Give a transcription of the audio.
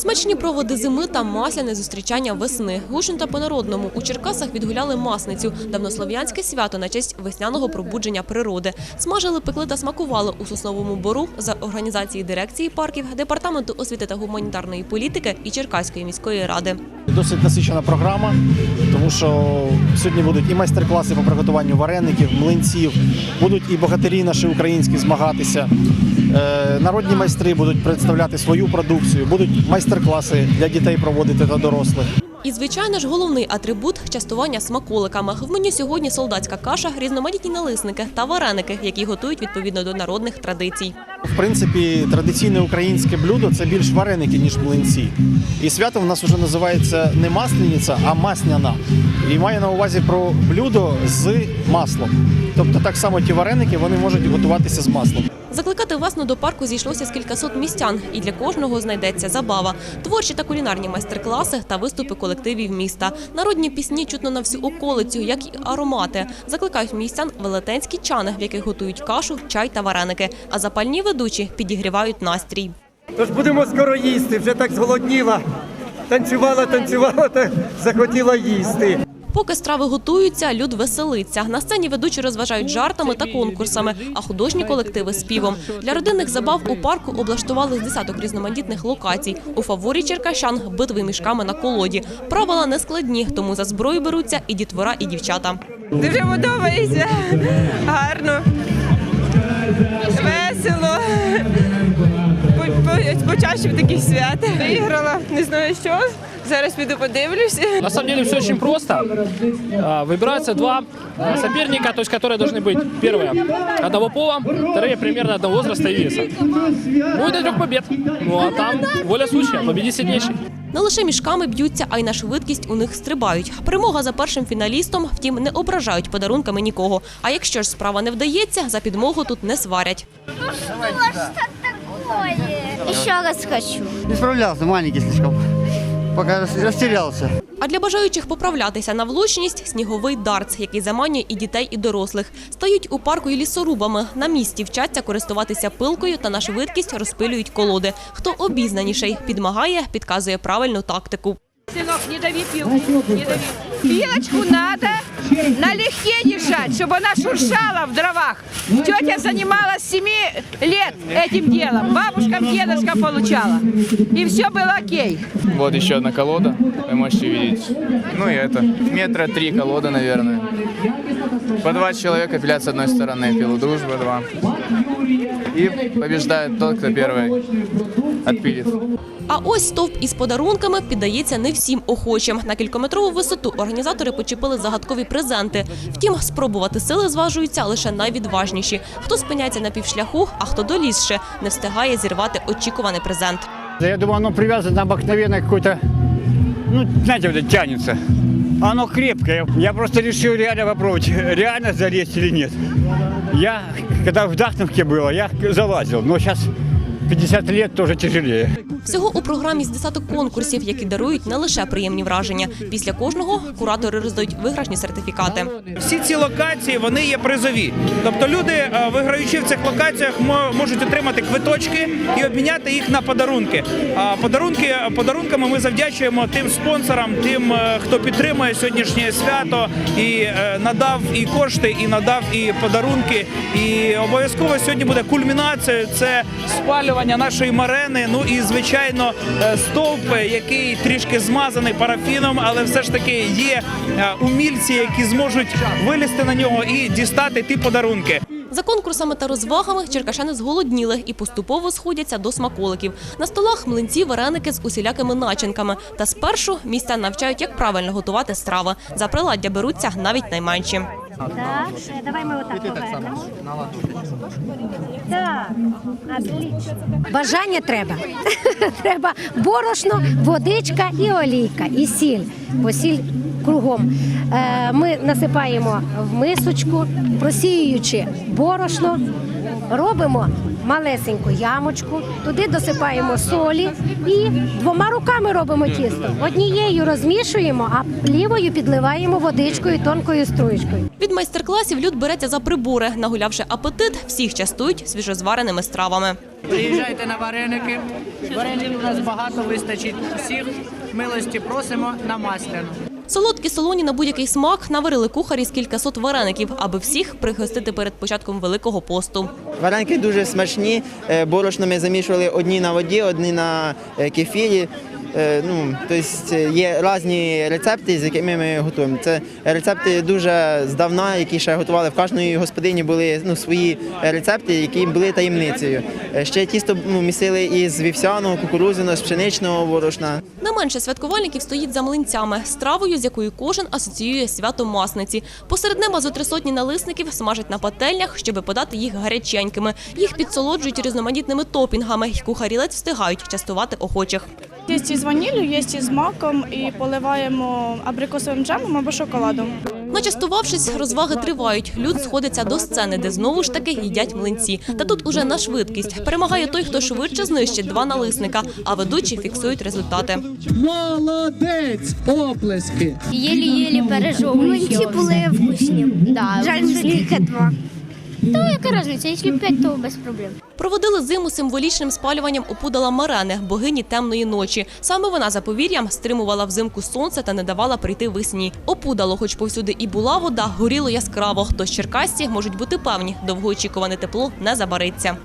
Смачні проводи зими та масляне зустрічання весни. Гучно та по-народному у Черкасах відгуляли масницю – давнослов'янське свято на честь весняного пробудження природи. Смажили, пекли та смакували у Сосновому Бору за організації дирекції парків, Департаменту освіти та гуманітарної політики і Черкаської міської ради. Досить насичена програма, тому що сьогодні будуть і майстер-класи по приготуванню вареників, млинців, будуть і богатирі наші українські змагатися. Е, Народні майстри будуть представляти свою продукцію, будуть майстер-класи для дітей проводити та дорослих. І, звичайно ж, головний атрибут – частування смаколиками. В меню сьогодні солдатська каша, різноманітні налисники та вареники, які готують відповідно до народних традицій. В принципі, традиційне українське блюдо це більш вареники, ніж млинці. І свято в нас вже називається не маслениця, а масняна. І має на увазі про блюдо з маслом. Тобто так само ті вареники вони можуть готуватися з маслом. Закликати весну до парку зійшлося з кількасот містян, і для кожного знайдеться забава. Творчі та кулінарні майстер-класи та виступи колективів міста. Народні пісні чутно на всю околицю, як і аромати. Закликають містян велетенські чани, в яких готують кашу, чай та вареники. А запальні ведучі підігрівають настрій. Тож будемо скоро їсти, вже так зголодніла. Танцювала, танцювала та захотіла їсти. Поки страви готуються, люд веселиться. На сцені ведучі розважають жартами та конкурсами, а художні колективи співом. Для родинних забав у парку облаштували з десяток різноманітних локацій. У фаворі черкащан битви мішками на колоді. Правила не складні, тому за зброю беруться і дітвора, і дівчата. Дуже подобається. Гарно. Весело. По- по- Почаще в таких свят. Виграла, не знаю що. Зараз піду подивлюся. На самом деле все очень просто. А, Выбираются два а, соперника, то есть которые должны быть первые одного пола, вторые примерно одного возраста и веса. Ну и до трех побед. Ну а там воля случая, победи сильнейший. Не лише мішками б'ються, а й на швидкість у них стрибають. Перемога за першим фіналістом, втім, не ображають подарунками нікого. А якщо ж справа не вдається, за підмогу тут не сварять. Еще раз хочу. Не справлялся, маленький слишком. Пока растерялся. А для бажаючих поправлятися на влучність сніговий дартс, який заманює і дітей, і дорослих. Стають у парку і лісорубами. На місці вчаться користуватися пилкою та на швидкість розпилюють колоди. Хто обізнаніший, підмагає, підказує правильну тактику. Синок, не дави пилку, не дави. Пилочку надо налегке держать, чтобы она шуршала в дровах. Тетя занималась с 7 лет этим делом. Бабушкам, дедушкам получала. И все было окей. Вот еще одна колода, вы можете видеть. Ну и это, метра три колода, наверное. По два человека пилят с одной стороны, пилу дружба два. И побеждает тот, кто первый отпилит. А ось стовп із подарунками піддається не всім охочим. На кількометрову висоту організатори почепили загадкові презенти. Втім, спробувати сили зважуються лише найвідважніші. Хто спиняється на півшляху, а хто долізше, не встигає зірвати очікуваний презент. Я думаю, оно привязано на обыкновенное какой-то, ну, знаете, вот это тянется. Оно крепкое. Я просто решил реально попробовать, реально залезть или нет. Я, когда в Дахновке было, я залазил, но сейчас 50 лет тоже тяжелее. Всього у програмі з десяток конкурсів, які дарують не лише приємні враження. Після кожного куратори роздають виграшні сертифікати. Всі ці локації вони є призові. Тобто люди, е, виграючи в цих локаціях, мо- можуть отримати квиточки і обміняти їх на подарунки. А подарунки подарунками ми завдячуємо тим спонсорам, тим, е, хто підтримує сьогоднішнє свято і е, надав і кошти, і надав і подарунки. І обов'язково сьогодні буде кульмінацією. Це спалювання нашої марени. Ну і звичайно, е, стовп, який трішки змазаний парафіном, але все ж таки є е, умільці, які зможуть вилізти на нього і дістати ті подарунки. За конкурсами та розвагами черкащани зголодніли і поступово сходяться до смаколиків. На столах млинці, вареники з усілякими начинками. Та спершу містян навчають, як правильно готувати страви. За приладдя беруться навіть найменші. Так, е, давай ми отак повернемо. Так, отлично. Бажання треба. треба борошно, водичка і олійка, і сіль. Бо сіль кругом. Е, ми насипаємо в мисочку, просіюючи борошно, робимо малесеньку ямочку, туди досипаємо солі і двома руками робимо тісто. Однією розмішуємо, а лівою підливаємо водичкою тонкою струєчкою. Від майстер-класів люд береться за прибори. Нагулявши апетит, всіх частують свіжозвареними стравами. Приїжджайте на вареники. Вареників у нас багато вистачить. Всіх милості просимо на масляну. Солодкі солоні на будь-який смак наварили кухарі з кількасот вареників, аби всіх пригостити перед початком Великого посту. Вареники дуже смачні. Е, Борошно ми замішували одні на воді, одні на е, кефірі. Е, Ну, тобто є різні рецепти, з якими ми готуємо. Це рецепти дуже здавна, які ще готували. В кожної господині були ну, свої рецепти, які були таємницею. Е, Ще тісто ну, місили із вівсяного, кукурудзяного, з пшеничного борошна. Не менше святкувальників стоїть за млинцями, стравою, з якою кожен асоціює свято масниці. Посеред неба зо три сотні налисників смажать на пательнях, щоб подати їх гаряченькими. Їх підсолоджують різноманітними топінгами, й кухарі встигають частувати охочих. Є із ваніллю, є із маком і поливаємо абрикосовим джемом або шоколадом. Начастувавшись, розваги тривають. Люд сходиться до сцени, де знову ж таки їдять млинці. Та тут уже на швидкість. Перемагає той, хто швидше знищить два налисника, а ведучі фіксують результати. Молодець! Оплески! Єлі-єлі пережовують. Млинці були вкусні. Да, Жаль, що тільки два. Та яка різниця, якщо п'ять, то без проблем. Проводили зиму символічним спалюванням опудала Марени, богині темної ночі. Саме вона за повір'ям стримувала взимку сонце та не давала прийти весні. Опудало, хоч повсюди і була вода, горіло яскраво. Тож черкасці можуть бути певні, довгоочікуване тепло не забариться.